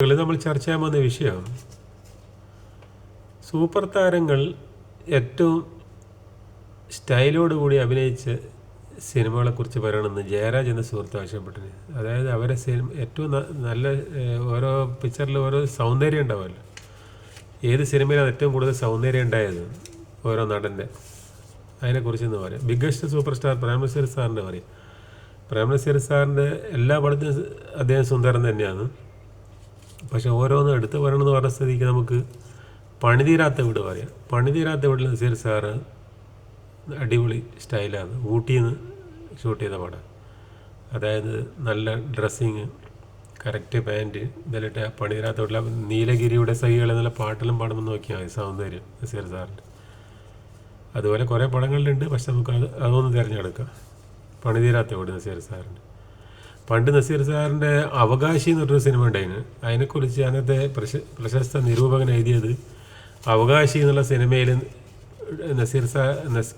നമ്മൾ ചർച്ച ചെയ്യാൻ പോകുന്ന വിഷയം സൂപ്പർ താരങ്ങൾ ഏറ്റവും സ്റ്റൈലോടുകൂടി അഭിനയിച്ച സിനിമകളെക്കുറിച്ച് പറയണമെന്ന് ജയരാജ് എന്ന സുഹൃത്ത് ആവശ്യപ്പെട്ടിന്. അതായത് അവരെ സിനിമ ഏറ്റവും നല്ല ഓരോ പിക്ചറിൽ ഓരോ സൗന്ദര്യം ഉണ്ടാവുമല്ലോ. ഏത് സിനിമയിലാണ് ഏറ്റവും കൂടുതൽ സൗന്ദര്യം ഉണ്ടായത് ഓരോ നടന്റെ. അതിനെക്കുറിച്ച് എന്ന് പറയാം. ബിഗ്ഗസ്റ്റ് സൂപ്പർ സ്റ്റാർ പ്രേമനസീർ സാറിന്റെ പറയും പ്രേമനസീർ സാറിന്റെ എല്ലാ പടത്തിനും അദ്ദേഹം സുന്ദരൻ തന്നെയാണ്. പക്ഷെ ഓരോന്നും എടുത്ത് വരണമെന്ന് പറഞ്ഞ സ്ഥിതിക്ക് നമുക്ക് പണിതീരാത്ത വീട് പറയാം. പണിതീരാത്ത വീട്ടിൽ നസീർ സാറ് അടിപൊളി സ്റ്റൈലാണ്. ഊട്ടിയിൽ നിന്ന് ഷൂട്ട് ചെയ്ത പടം. അതായത് നല്ല ഡ്രസ്സിങ് കറക്റ്റ് പാന്റ് ഇതിലിട്ട് പണിതീരാത്ത വീട്ടിൽ നീലഗിരിയുടെ സഹികൾ എന്നുള്ള പാട്ടെല്ലാം പാടുമ്പോൾ നോക്കിയാൽ മതി സൗന്ദര്യം നസീർ സാറിന്റെ. അതുപോലെ കുറേ പടങ്ങളിലുണ്ട് പക്ഷെ നമുക്ക് അത് അതൊന്ന് തിരഞ്ഞെടുക്കാം. പണിതീരാത്ത വീട് നസീർ സാറിന്റെ. പണ്ട് നസീർ സാറിന്റെ അവകാശി എന്ന് പറഞ്ഞൊരു സിനിമ ഉണ്ടായിരുന്നു അതിനെക്കുറിച്ച് അന്നത്തെ പ്രശ പ്രശസ്ത നിരൂപകൻ എഴുതിയത് അവകാശി എന്നുള്ള സിനിമയിൽ നസീർ സാ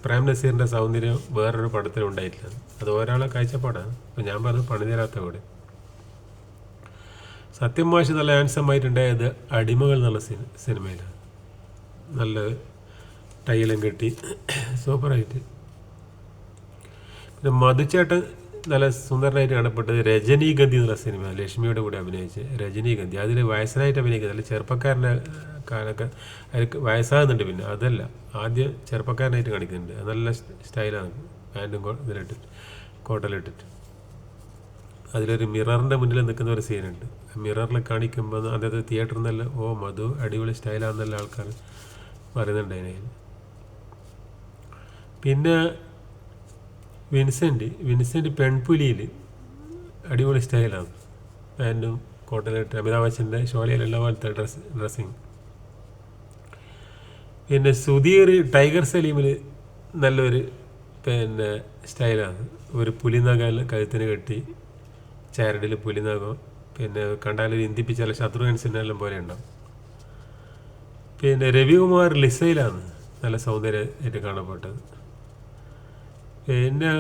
പ്രേം നസീറിന്റെ സൗന്ദര്യം വേറൊരു പടത്തിൽ ഉണ്ടായിട്ടില്ല. അത് ഒരാളെ കാഴ്ചപ്പാടാണ്. അപ്പം ഞാൻ പറഞ്ഞത് പണിതരാത്ത കൂടെ സത്യം മാഷ് നല്ല ആൻസമായിട്ടുണ്ടായത് അടിമകൾ എന്നുള്ള സിനി സിനിമയിലാണ്. നല്ല ടൈലും കെട്ടി സൂപ്പറായിട്ട്. പിന്നെ മധുചേട്ടൻ നല്ല സുന്ദരനായിട്ട് കാണപ്പെട്ടത് രജനീഗന്ധി എന്നുള്ള സിനിമ. ലക്ഷ്മിയുടെ കൂടെ അഭിനയിച്ച് രജനീഗന്ധി. അതിൽ വയസ്സനായിട്ട് അഭിനയിക്കുന്നത് അല്ല ചെറുപ്പക്കാരന്റെ കാലൊക്കെ അതിൽ വയസ്സാകുന്നുണ്ട് പിന്നെ. അതല്ല ആദ്യം ചെറുപ്പക്കാരനായിട്ട് കാണിക്കുന്നുണ്ട്. നല്ല സ്റ്റൈലാണ്. പാന്റും ഇതിലിട്ട് കോട്ടലിട്ടിട്ട്. അതിലൊരു മിററിന്റെ മുന്നിൽ നിൽക്കുന്ന ഒരു സീനുണ്ട്. മിററിൽ കാണിക്കുമ്പോൾ അതായത് തിയേറ്ററിൽ നിന്നല്ല ഓ മധു അടിപൊളി സ്റ്റൈലാണെന്നല്ല ആൾക്കാർ പറയുന്നുണ്ട് അതിനെ. പിന്നെ വിൻസെന്റ് വിൻസെന്റ് പെൺപുലിയിൽ അടിപൊളി സ്റ്റൈലാണ് പാന്റും കോട്ടലിട്ട് അമിതാഭ് ഷോലയിലുള്ള പോലത്തെ ഡ്രസ് ഡ്രസ്സിങ് പിന്നെ സുധീർ ടൈഗർ സലീമിൽ നല്ലൊരു പിന്നെ സ്റ്റൈലാണ് ഒരു പുലിനകം കഴുത്തിന് കെട്ടി ചാരടിൽ പുലിനകം പിന്നെ കണ്ടാലൊരു ഇന്തിപ്പിച്ചാൽ ശത്രുഘ്നൻ സിനിമയെല്ലാം പോലെ ഉണ്ടാവും. പിന്നെ രവികുമാർ ലിസയിലാണ് നല്ല സൗന്ദര്യമായിട്ട് കാണപ്പെട്ടത്. പിന്നെ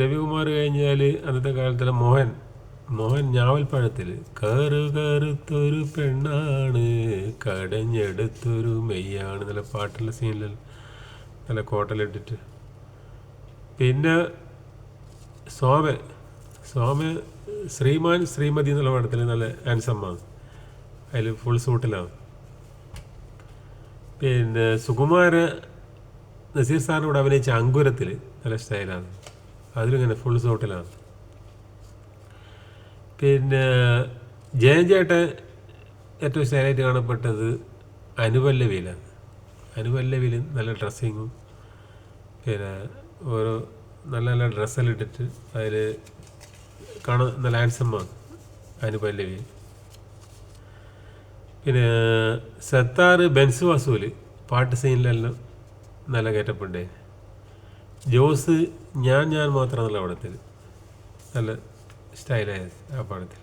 രവികുമാർ കഴിഞ്ഞാൽ അന്നത്തെ കാലത്തിലെ മോഹൻ. മോഹൻ ഞാവൽപ്പഴത്തിൽ കറു കറുത്തൊരു പെണ്ണാണ് കടഞ്ഞെടുത്തൊരു മെയ്യാണ് നല്ല പാട്ടുള്ള സീനിൽ നല്ല കോട്ടലിട്ടിട്ട്. പിന്നെ സോമ സോമ ശ്രീമാൻ ശ്രീമതി എന്നുള്ള പടത്തിൽ നല്ല ആൻസമ്മാണ് അതിൽ ഫുൾ സൂട്ടിലാണ് പിന്നെ സുകുമാര നസീർ സാറിനോട് അഭിനയിച്ച അങ്കുരത്തിൽ നല്ല സ്റ്റൈലാണ് അതിലിങ്ങനെ ഫുൾ സോട്ടിലാണ് പിന്നെ ജയൻ ഏറ്റവും സ്റ്റൈലായിട്ട് കാണപ്പെട്ടത് അനുപല്ലവിയിലാണ്. അനുപല്ലവിയിൽ നല്ല ഡ്രസ്സിങ്ങും പിന്നെ ഓരോ നല്ല നല്ല ഡ്രസ്സെല്ലാം ഇട്ടിട്ട് അതിൽ കാണാൻ നല്ല ഹാൻസമാണ് അനുപല്ലവി. പിന്നെ സത്താറ് ബെൻസ് വാസൂൽ പാട്ട് സീനിലെല്ലാം നല്ല കയറ്റപ്പെട്ടേ ജോസ് ഞാൻ ഞാൻ മാത്രമല്ല പടത്തിൽ നല്ല സ്റ്റൈലായ ആ പടത്തിൽ.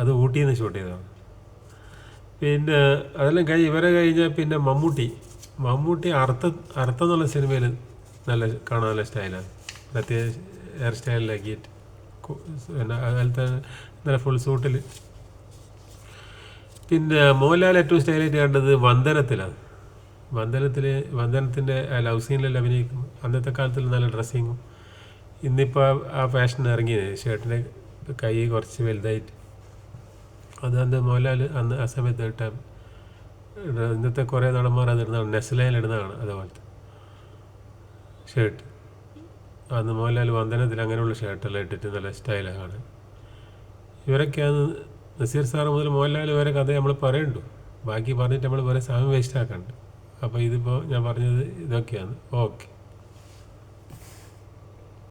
അത് ഊട്ടിയിൽ നിന്ന് ഷൂട്ട് ചെയ്തതാണ്. പിന്നെ അതെല്ലാം കഴിഞ്ഞ് ഇവരെ കഴിഞ്ഞാൽ പിന്നെ മമ്മൂട്ടി. മമ്മൂട്ടി അർത്ഥ അർത്ഥം എന്നുള്ള സിനിമയിൽ നല്ല കാണാൻ നല്ല സ്റ്റൈലാണ്. അത്യാവശ്യം ഹെയർ സ്റ്റൈലിലാക്കിയിട്ട് പിന്നെ അതിലത്തെ നല്ല ഫുൾ സൂട്ടിൽ പിന്നെ മോഹൻലാൽ ഏറ്റവും സ്റ്റൈലായിട്ട് കണ്ടത് വന്ദനത്തിലാണ്. വന്ദനത്തിൽ വന്ദനത്തിന്റെ ലവ് സീനിലെല്ലാം അഭിനയിക്കും അന്നത്തെ കാലത്തിൽ നല്ല ഡ്രസ്സിങ്ങും ഇന്നിപ്പോൾ ആ ഫാഷൻ ഇറങ്ങിയത് ഷർട്ടിന്റെ കൈ കുറച്ച് വലുതായിട്ട്. അത് അന്ന് മോഹൻലാൽ അന്ന് ആ സമയത്ത് ഇട്ട ഇന്നത്തെ കുറേ നടന്മാർ അത് ഇടുന്നതാണ് അതുപോലത്തെ ഷർട്ട് അന്ന് മോഹൻലാൽ വന്ദനത്തിൽ അങ്ങനെയുള്ള ഷർട്ടെല്ലാം ഇട്ടിട്ട് നല്ല സ്റ്റൈലാണ് ഇവരൊക്കെയാണ് നസീർ സാറ് മുതൽ മോഹൻലാൽ വരെ കഥ നമ്മൾ പറയണ്ടു. ബാക്കി പറഞ്ഞിട്ട് നമ്മൾ വേറെ സമയം വേസ്റ്റ് ആക്കണ്ട്. അപ്പോൾ ഇതിപ്പോൾ ഞാൻ പറഞ്ഞത് ഇതൊക്കെയാണ്. ഓക്കെ.